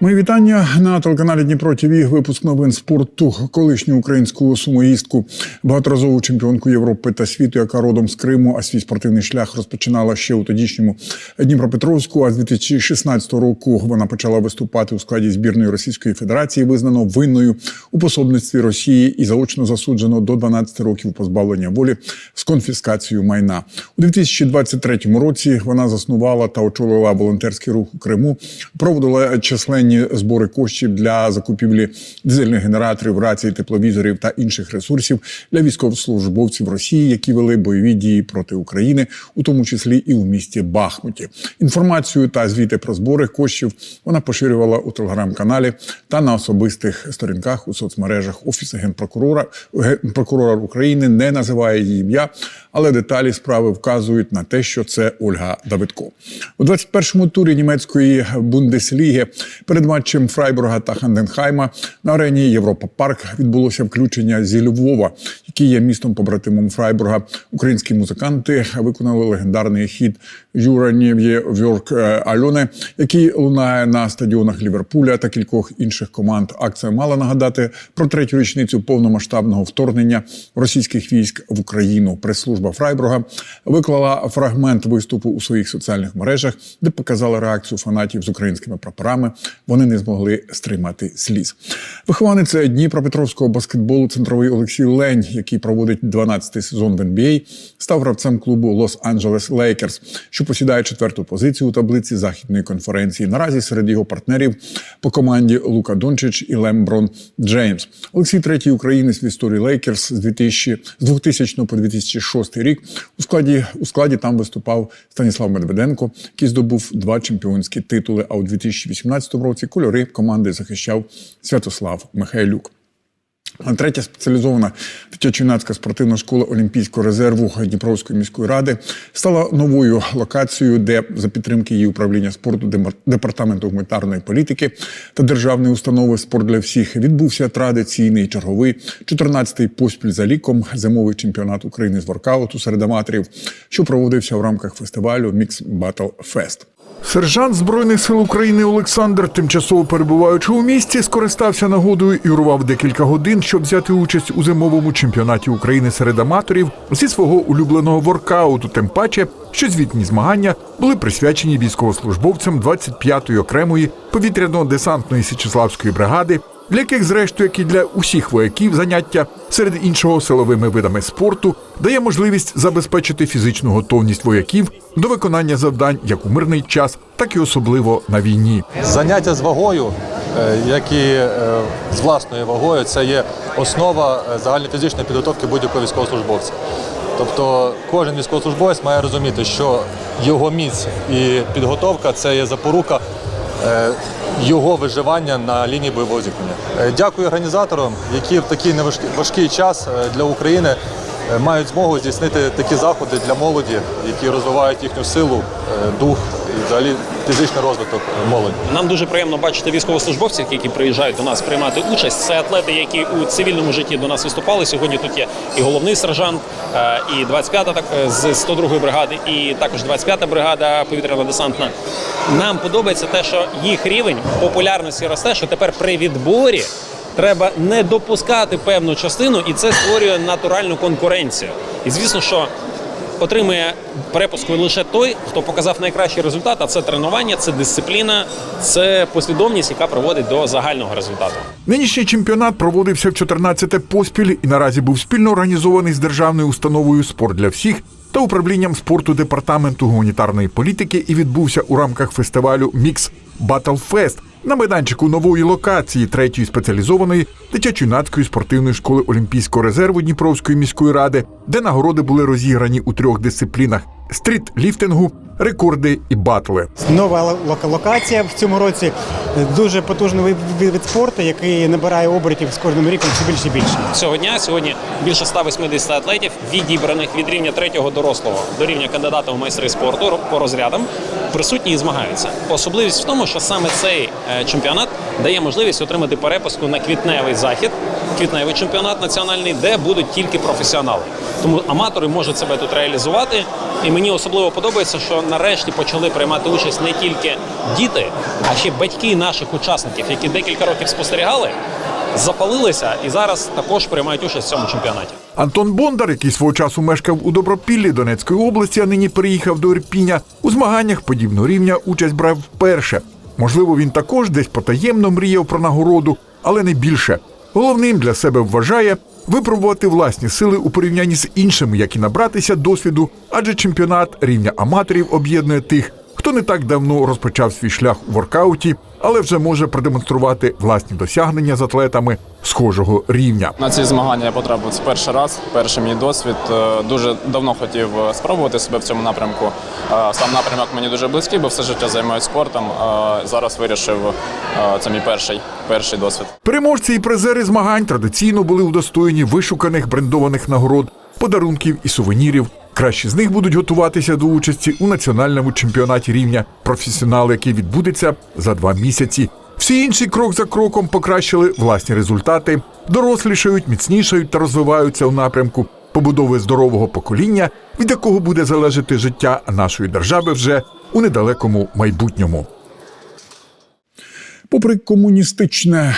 Мої вітання на телеканалі Дніпро ТВ. Випуск новин спорту. Колишню українську сумоїстку, багаторазову чемпіонку Європи та світу, яка родом з Криму, а свій спортивний шлях розпочинала ще у тодішньому Дніпропетровську. А з 2016 року вона почала виступати у складі збірної Російської Федерації, визнано винною у пособництві Росії і заочно засуджено до 12 років позбавлення волі з конфіскацією майна. У 2023 році вона заснувала та очолила волонтерський рух у Криму, проводила численні збори коштів для закупівлі дизельних генераторів, рацій, тепловізорів та інших ресурсів для військовослужбовців Росії, які вели бойові дії проти України, у тому числі і у місті Бахмуті. Інформацію та звіти про збори коштів вона поширювала у телеграм-каналі та на особистих сторінках у соцмережах. Офіс генпрокурора генпрокурора України не називає її ім'я, але деталі справи вказують на те, що це Ольга Давидко. У 21-му турі німецької Бундесліги перед матчем Фрайбурга та Ханденхайма на арені Європа Парк відбулося включення зі Львова, який є містом побратимом Фрайбурга. Українські музиканти виконали легендарний хіт Юранів'є Вьорк Альоне, який лунає на стадіонах Ліверпуля та кількох інших команд. Акція мала нагадати про третю річницю повномасштабного вторгнення російських військ в Україну. Прес-служба Фрайбурга виклала фрагмент виступу у своїх соціальних мережах, де показала реакцію фанатів з українськими прапорами. Вони не змогли стримати сліз. Вихованець Дніпропетровського баскетболу центровий Олексій Лень, який проводить 12-й сезон в NBA, став гравцем клубу Лос-Анджелес Лейкерс, що посідає четверту позицію у таблиці західної конференції. Наразі серед його партнерів по команді Лука Дончич і Лемброн Джеймс. Олексій третій українець в історії Лейкерс з 2000, з 2000 по 2006 рік. У складі у складі там виступав Станіслав Медведенко, який здобув два чемпіонські титули. А у 2018 році кольори команди захищав Святослав Михайлюк. Третя спеціалізована дитячо-юнацька спортивна школа Олімпійського резерву Дніпровської міської ради стала новою локацією, де за підтримки її управління спорту департаменту гуманітарної політики та державної установи спорт для всіх відбувся традиційний черговий 14-й поспіль за ліком зимовий чемпіонат України з воркауту серед аматорів, що проводився в рамках фестивалю Мікс Battle Fest. Сержант Збройних сил України Олександр, тимчасово перебуваючи у місті, скористався нагодою і урвав декілька годин, щоб взяти участь у зимовому чемпіонаті України серед аматорів зі свого улюбленого воркауту. Тим паче, що звітні змагання були присвячені військовослужбовцям 25-ї окремої повітряно-десантної Січеславської бригади, для яких, зрештою, як і для усіх вояків, заняття серед іншого силовими видами спорту дає можливість забезпечити фізичну готовність вояків до виконання завдань як у мирний час, так і особливо на війні. Заняття з вагою, е, як і е, з власною вагою, це є основа е, загальнофізичної підготовки будь-якого військовослужбовця. Тобто кожен військовослужбовець має розуміти, що його міць і підготовка це є запорука його виживання на лінії бойового зіткнення. Е, Дякую організаторам, які в такий неважкий час е, для України мають змогу здійснити такі заходи для молоді, які розвивають їхню силу, е, дух і взагалі фізичний розвиток е, молоді. Нам дуже приємно бачити військовослужбовців, які приїжджають до нас приймати участь. Це атлети, які у цивільному житті до нас виступали. Сьогодні тут є і головний сержант, е, і 25-та так е, з 102-ї бригади, і також 25-та бригада повітряно-десантна. Нам подобається те, що їх рівень популярності росте, що тепер при відборі. Треба не допускати певну частину, і це створює натуральну конкуренцію. І звісно, що отримує перепуску лише той, хто показав найкращий результат, а це тренування, це дисципліна, це послідовність, яка приводить до загального результату. Нинішній чемпіонат проводився в 14-те поспіль і наразі був спільно організований з державною установою Спорт для всіх та управлінням спорту департаменту гуманітарної політики і відбувся у рамках фестивалю Мікс Fest на майданчику нової локації третьої спеціалізованої дитячо-юнацької спортивної школи Олімпійського резерву Дніпровської міської ради, де нагороди були розіграні у трьох дисциплінах: стріт-ліфтингу, рекорди і батли. Нова лока- локація в цьому році дуже потужний вид, вид спорту, який набирає обертів з кожним ріком все більше і більше. Цього дня сьогодні більше 180 атлетів, відібраних від рівня третього дорослого до рівня кандидата в майстри спорту по розрядам, присутні і змагаються. Особливість в тому, що саме цей е, чемпіонат дає можливість отримати перепуску на квітневий захід квітневий чемпіонат національний, де будуть тільки професіонали. Тому аматори можуть себе тут реалізувати. І мені особливо подобається, що нарешті почали приймати участь не тільки діти, а ще батьки наших учасників, які декілька років спостерігали, запалилися і зараз також приймають участь в цьому чемпіонаті. Антон Бондар, який свого часу мешкав у Добропіллі Донецької області, а нині переїхав до Ірпіня, у змаганнях подібного рівня участь брав вперше. Можливо, він також десь потаємно мріяв про нагороду, але не більше. Головним для себе вважає випробувати власні сили у порівнянні з іншими, як і набратися досвіду, адже чемпіонат рівня аматорів об'єднує тих, хто не так давно розпочав свій шлях у воркауті, але вже може продемонструвати власні досягнення з атлетами схожого рівня. На ці змагання я потрапив перший раз, перший мій досвід. Е, Дуже давно хотів е, спробувати себе в цьому напрямку. Е, Сам напрямок мені дуже близький, бо все життя займаюся спортом. Зараз вирішив це мій перший, перший досвід. Переможці і призери змагань традиційно були удостоєні вишуканих брендованих нагород, подарунків і сувенірів. Кращі з них будуть готуватися до участі у національному чемпіонаті рівня професіонал, який відбудеться за два місяці. Всі інші крок за кроком покращили власні результати, дорослішають, міцнішають та розвиваються у напрямку побудови здорового покоління, від якого буде залежати життя нашої держави вже у недалекому майбутньому. Попри комуністичне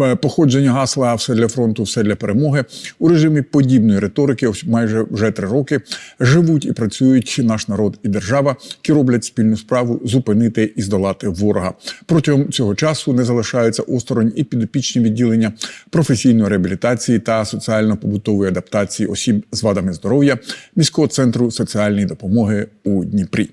е, походження гасла все для фронту, все для перемоги у режимі подібної риторики, ось майже вже три роки живуть і працюють наш народ і держава, які роблять спільну справу зупинити і здолати ворога. Протягом цього часу не залишаються осторонь і підопічні відділення професійної реабілітації та соціально-побутової адаптації осіб з вадами здоров'я міського центру соціальної допомоги у Дніпрі.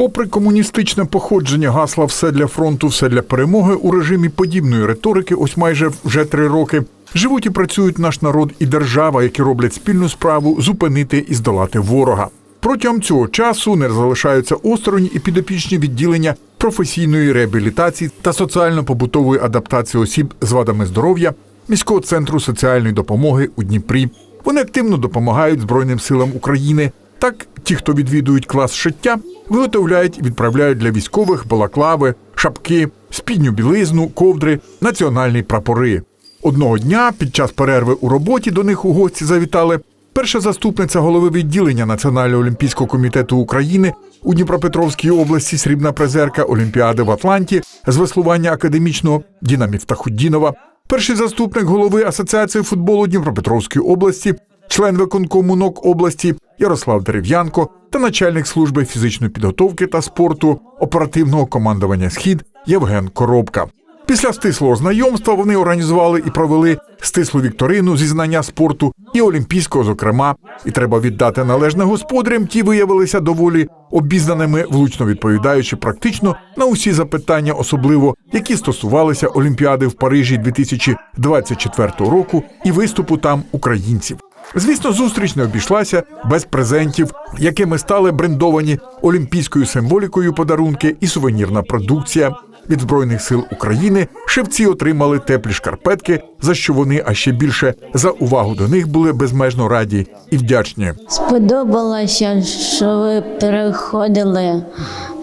Попри комуністичне походження гасла все для фронту, все для перемоги у режимі подібної риторики, ось майже вже три роки. Живуть і працюють наш народ і держава, які роблять спільну справу зупинити і здолати ворога. Протягом цього часу не залишаються осторонь і підопічні відділення професійної реабілітації та соціально-побутової адаптації осіб з вадами здоров'я міського центру соціальної допомоги у Дніпрі. Вони активно допомагають Збройним силам України. Так, ті, хто відвідують клас шиття, виготовляють і відправляють для військових балаклави, шапки, спідню білизну, ковдри, національні прапори. Одного дня під час перерви у роботі до них у гості завітали перша заступниця голови відділення Національного олімпійського комітету України у Дніпропетровській області, срібна призерка Олімпіади в Атланті з веслування академічного Діна Міфтахуддінова, перший заступник голови Асоціації футболу Дніпропетровської області, член виконкому НОК області Ярослав Дерев'янко та начальник служби фізичної підготовки та спорту оперативного командування Схід Євген Коробка. Після стислого знайомства вони організували і провели стислу вікторину зі знання спорту і олімпійського, зокрема. І треба віддати належне господарям. Ті виявилися доволі обізнаними, влучно відповідаючи практично на усі запитання, особливо які стосувалися Олімпіади в Парижі 2024 року і виступу там українців. Звісно, зустріч не обійшлася без презентів, якими стали брендовані олімпійською символікою подарунки і сувенірна продукція. Від збройних сил України шевці отримали теплі шкарпетки, за що вони, а ще більше за увагу до них були безмежно раді і вдячні. Сподобалося, що ви приходили,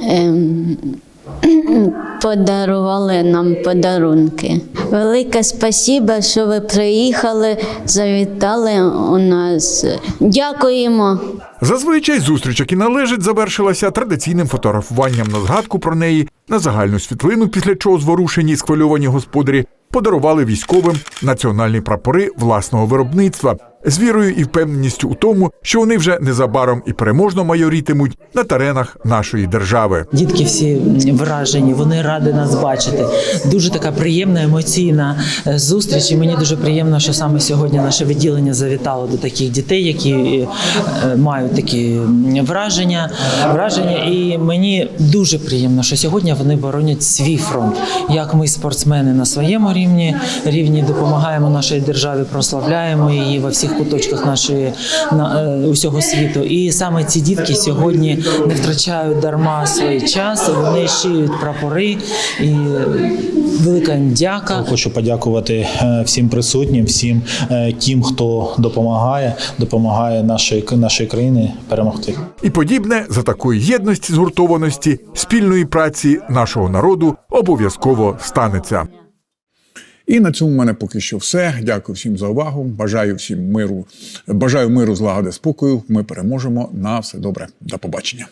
ем, подарували нам подарунки. Велике спасибо, що ви приїхали, завітали у нас. Дякуємо. Зазвичай зустріч, як і належить, завершилася традиційним фотографуванням на згадку про неї на загальну світлину, після чого зворушені і схвильовані господарі подарували військовим національні прапори власного виробництва з вірою і впевненістю у тому, що вони вже незабаром і переможно майорітимуть на теренах нашої держави. Дітки всі вражені, вони раді нас бачити. Дуже така приємна емоційна е, зустріч. І мені дуже приємно, що саме сьогодні наше відділення завітало до таких дітей, які е, мають такі враження. Враження, і мені дуже приємно, що сьогодні вони боронять свій фронт. Як ми, спортсмени, на своєму рівні рівні допомагаємо нашій державі, прославляємо її во всіх куточках нашої на, е, усього світу. І саме ці дітки сьогодні не втрачають дарма свій час. Вони шиють прапори і велика їм дяка. Хочу подякувати е, всім присутнім, всім е, тим, хто допомагає, допомагає нашої нашої країни перемогти. І подібне за такої єдності, згуртованості, спільної праці нашого народу обов'язково станеться. І на цьому в мене поки що все. Дякую всім за увагу. Бажаю всім миру. Бажаю миру, злагоди, спокою. Ми переможемо. На все добре. До побачення.